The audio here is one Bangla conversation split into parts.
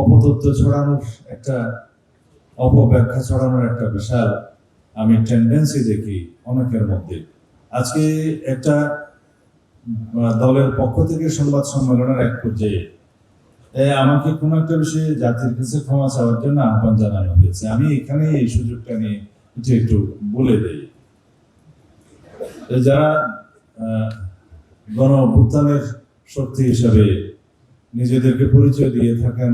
অপতথ্য ছড়ানোর একটা, অপব্যাখ্যা ছড়ানোর একটা বিশাল আমি টেন্ডেন্সি দেখি অনেকের মধ্যে। আজকে একটা দলের পক্ষ থেকে সংবাদ সম্মেলনের এক পর্যায়ে আমাকে কোনো একটা বিষয়ে জাতির কাছে ক্ষমা চাওয়ার জন্য আহ্বান জানানো হয়েছে। আমি এখানে এই সুযোগটা নিয়ে একটু একটু বলে দেই। যারা গণ অভ্যুত্থানের শক্তি হিসাবে নিজেদেরকে পরিচয় দিয়ে থাকেন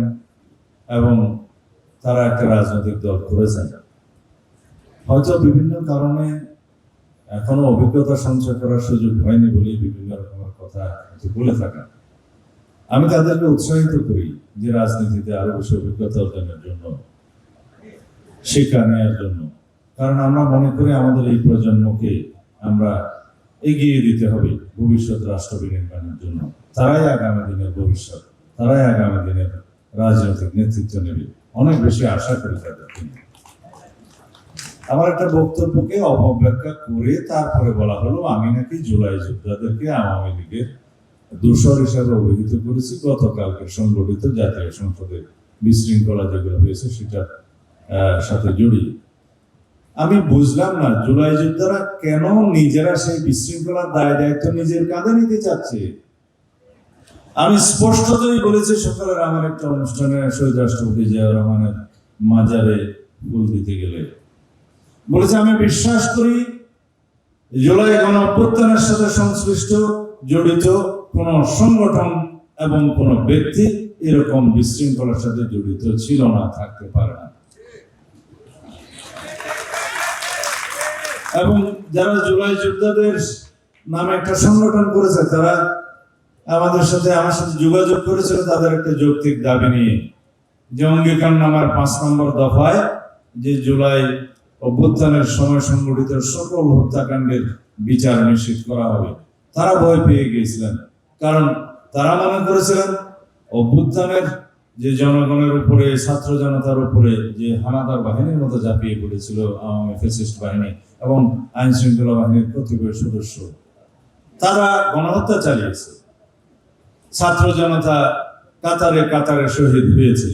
এবং তারা একটা রাজনৈতিক দল করেছেন। হয়তো বিভিন্ন কারণে এখনও অভিজ্ঞতা সঞ্চয় করার সুযোগ হয়নি বলেই বিভিন্ন রকমের কথা বলে থাকেন আমি তাদেরকে উৎসাহিত করি যে রাজনীতিতে আরও বেশি অভিজ্ঞতা অর্জনের জন্য, শিক্ষা নেওয়ার জন্য। কারণ আমরা মনে করি আমাদের এই প্রজন্মকে আমরা এগিয়ে দিতে হবে ভবিষ্যৎ রাষ্ট্র বিনির্মাণের জন্য। তারাই আগামী দিনের ভবিষ্যৎ, তারাই আগামী দিনের রাজনৈতিক নেতৃত্ব নেবে। অনেক বেশি আশা করি তাদের। আমার একটা বক্তব্যকে অপব্যাখ্যা করে তারপরে বলা হলো, আমি নাকি জুলাই যোদ্ধাদেরকে আওয়ামী লীগের দূষর হিসাবে অভিহিত করেছি। গতকালকে সংগঠিত জাতীয় সংসদে বিশৃঙ্খলা যেগুলো হয়েছে সেটার সাথে জড়িয়ে। আমি বুঝলাম না, জুলাই যোদ্ধারা কেন নিজেরা সেই বিশৃঙ্খলার দায় দায়িত্ব নিজের কাঁধে নিতে চাচ্ছে? আমি স্পষ্টতই বলেছি, সকালের আমার একটা অনুষ্ঠানে শহীদ রাষ্ট্রপতি জিয়াউর রহমানের মাজারে ফুল দিতে গেলে। বলেছে, আমি বিশ্বাস করি জুলাই গণ অভ্যুত্থানের সাথে সংশ্লিষ্ট, জড়িত কোন সংগঠন এবং কোন ব্যক্তি এরকম বিশৃঙ্খলার সাথে জড়িত ছিল না, থাকতে পারে না। এবং যারা জুলাই যোদ্ধাদের নামে একটা সংগঠন করেছে, তারা আমাদের সাথে, আমার সাথে যোগাযোগ করেছিল তাদের একটা যৌক্তিক দাবি নিয়ে। যে অঙ্গীকার নামার পাঁচ নম্বর দফায় যে জুলাই অভ্যুত্থানের সময় সংগঠিত সকল হত্যাকাণ্ডের বিচার নিশ্চিত করা হবে, তারা ভয় পেয়ে গিয়েছিলেন। কারণ তারা মনে করেছিলেন, অভ্যুত্থানের যে জনগণের উপরে, ছাত্র জনতার উপরে যে হানাদার বাহিনীর মতো ঝাঁপিয়ে পড়েছিল আওয়ামী ফেসিস্ট বাহিনী এবং আইন শৃঙ্খলা বাহিনীর কতিপয় সদস্য, তারা গণহত্যা চালিয়েছে। ছাত্র জনতা কাতারে কাতারে শহীদ হয়েছে।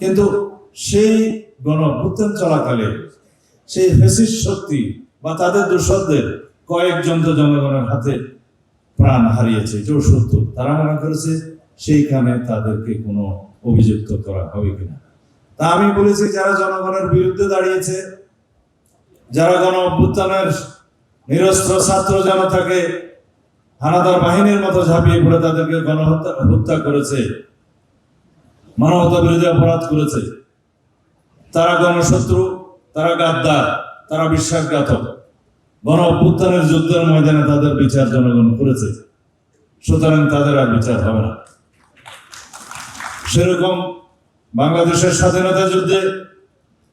কিন্তু সেই গণ চলাকালে সেই ফেসিস্ট শক্তি বা তাদের দোষরদের কয়েকজন তো জনগণের হাতে প্রাণ হারিয়েছে, এটাও সত্য। তারা মনে করেছে সেইখানে তাদেরকে কোনো অভিযুক্ত করা হবে কিনা। তা আমি বলেছি, যারা জনগণের বিরুদ্ধে দাঁড়িয়েছে, যারা গণ অভ্যুত্থানের নিরস্ত্র ছাত্র জনতাকে হানাদার বাহিনীর মতো ঝাঁপিয়ে পড়ে তাদেরকে গণহত্যা, হত্যা করেছে। মানবতা বিরোধী অপরাধ করেছে। তারা গণশত্রু, তারা গাদ্দার, তারা বিশ্বাসঘাতক। গণ অভ্যুত্থানের যুদ্ধের ময়দানে তাদের বিচার জনগণ করেছে। সুতরাং তাদের আর বিচার হবে না। সেরকম বাংলাদেশের স্বাধীনতা যুদ্ধে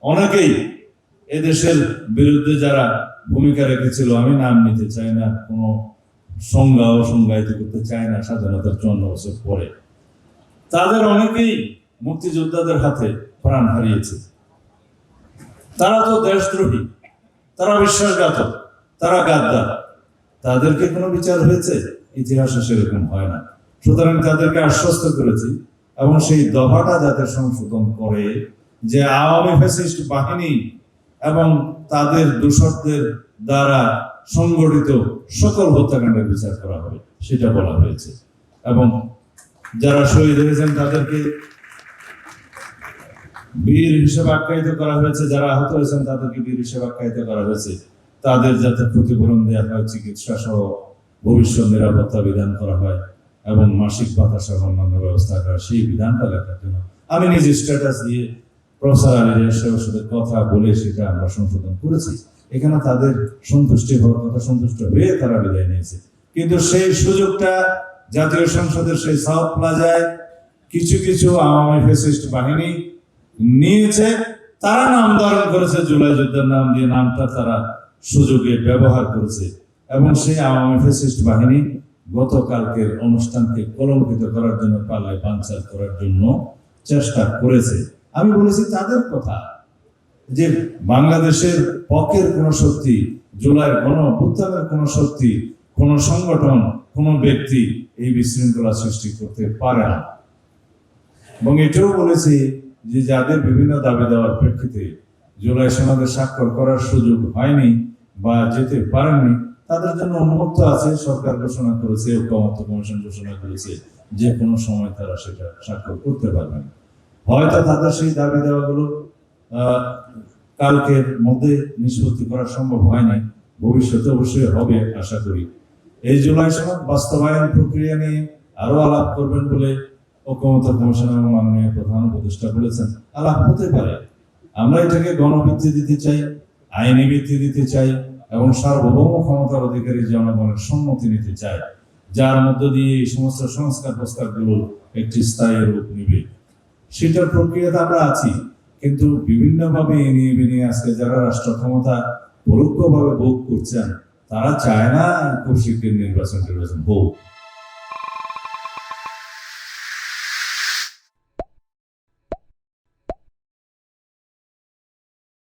অনেকেই এদেশের বিরুদ্ধে যারা ভূমিকা রেখেছিল, আমি নাম নিতে চাই না, কোনো সংজ্ঞা সংজ্ঞায়িত করতে চায় না স্বাধীনতার চুয়ান্ন বছর পরে। তাদের অনেকেই মুক্তিযোদ্ধাদের হাতে প্রাণ হারিয়েছে। তারা তো দেশদ্রোহী, তারা বিশ্বাসঘাতক, তারা গাদ্দার। তাদেরকে কোনো বিচার হয়েছে? ইতিহাসে সেরকম হয় না। সুতরাং তাদেরকে আশ্বস্ত করেছি এবং সেই দফাটা যাতে সংশোধন করে যে আওয়ামী ফ্যাসিস্ট বাহিনী এবং তাদের দূষকদের দ্বারা সংগঠিত সকল হত্যাকাণ্ডের বিচার করা হবে, সেটা বলা হয়েছে। এবং যারা শহীদ হয়েছেন, তাদেরকে বীর হিসেবে আখ্যায়িত করা হয়েছে। যারা আহত হয়েছেন, তাদেরকে বীর হিসেবে আখ্যায়িত করা হয়েছে। তাদের যাতে ক্ষতিপূরণ দেওয়া হয়, চিকিৎসা সহ ভবিষ্যৎ নিরাপত্তা বিধান করা হয় এবং মাসিক ভাতা সহ অন্যান্য ব্যবস্থা করা, সেই বিধানটা লেখার জন্য। আমি নিজে স্ট্যাটাস দিয়ে প্রফেসর সাথে কথা বলে সেটা আমরা সংশোধন করেছি। এখানে তাদের সন্তুষ্টি হওয়ার কথা সন্তুষ্ট হয়ে তারা বিদায় নিয়েছে। কিন্তু সেই সুযোগটা জাতীয় সংসদের সেই সাউথ প্লাজায় কিছু কিছু আওয়ামী ফেসিস্ট বাহিনী নিয়েছে। তারা নাম ধারণ করেছে, জুলাই যুদ্ধের নাম দিয়ে নামটা তারা সুযোগে ব্যবহার করেছে। এবং সেই আওয়ামী ফেসিস্ট বাহিনী গতকালকের অনুষ্ঠানকে কলঙ্কিত করার জন্য, পাল্লায় পাঞ্চাল করার জন্য চেষ্টা করেছে। আমি বলেছি, তাদের কথা যে বাংলাদেশের পক্ষের কোন শক্তি, জুলাইয়ের কোন অভ্যুত্থানের কোন শক্তি, কোন সংগঠন, কোন ব্যক্তি এই বিশৃঙ্খলা সৃষ্টি করতে পারে না। এবং এটাও বলেছি যে যাদের বিভিন্ন দাবি দেওয়ার প্রেক্ষিতে জুলাই সনদে স্বাক্ষর করার সুযোগ হয়নি বা যেতে পারেননি তাদের জন্য উন্মুক্ত আছে। সরকার ঘোষণা করেছে, ঐক্যমত্য কমিশন ঘোষণা করেছে, যে কোনো সময় তারা সেটা স্বাক্ষর করতে পারবেন হয়তো তাদের সেই দাবি দেওয়াগুলো কালকের মধ্যে নিষ্পত্তি করা সম্ভব হয়নি। ভবিষ্যতে অবশ্যই হবে, আশা করি। এই জুলাই সনদ বাস্তবায়ন প্রক্রিয়া নিয়ে আরও আলাপ করবেন বলে ঐক্যমত্য কমিশনের মাননীয় প্রধান উপদেষ্টা বলেছেন। আলাপ হতে পারে। আমরা এটাকে গণভিত্তি দিতে চাই, আইনি ভিত্তি দিতে চাই এবং সার্বভৌম ক্ষমতার অধিকারী জনগণের সম্মতি নিতে চাই। যার মধ্য দিয়ে এই সমস্ত সংস্কার প্রস্তাবগুলো একটি স্থায়ী রূপ নিবে। সেটার প্রক্রিয়াতে আমরা আছি। কিন্তু বিভিন্নভাবে নিয়ে বেরিয়ে আজকে যারা রাষ্ট্র ক্ষমতা পরোক্ষভাবে ভোগ করছেন, তারা চায় না খুব শীঘ্র নির্বাচন টির্বাচন হোক।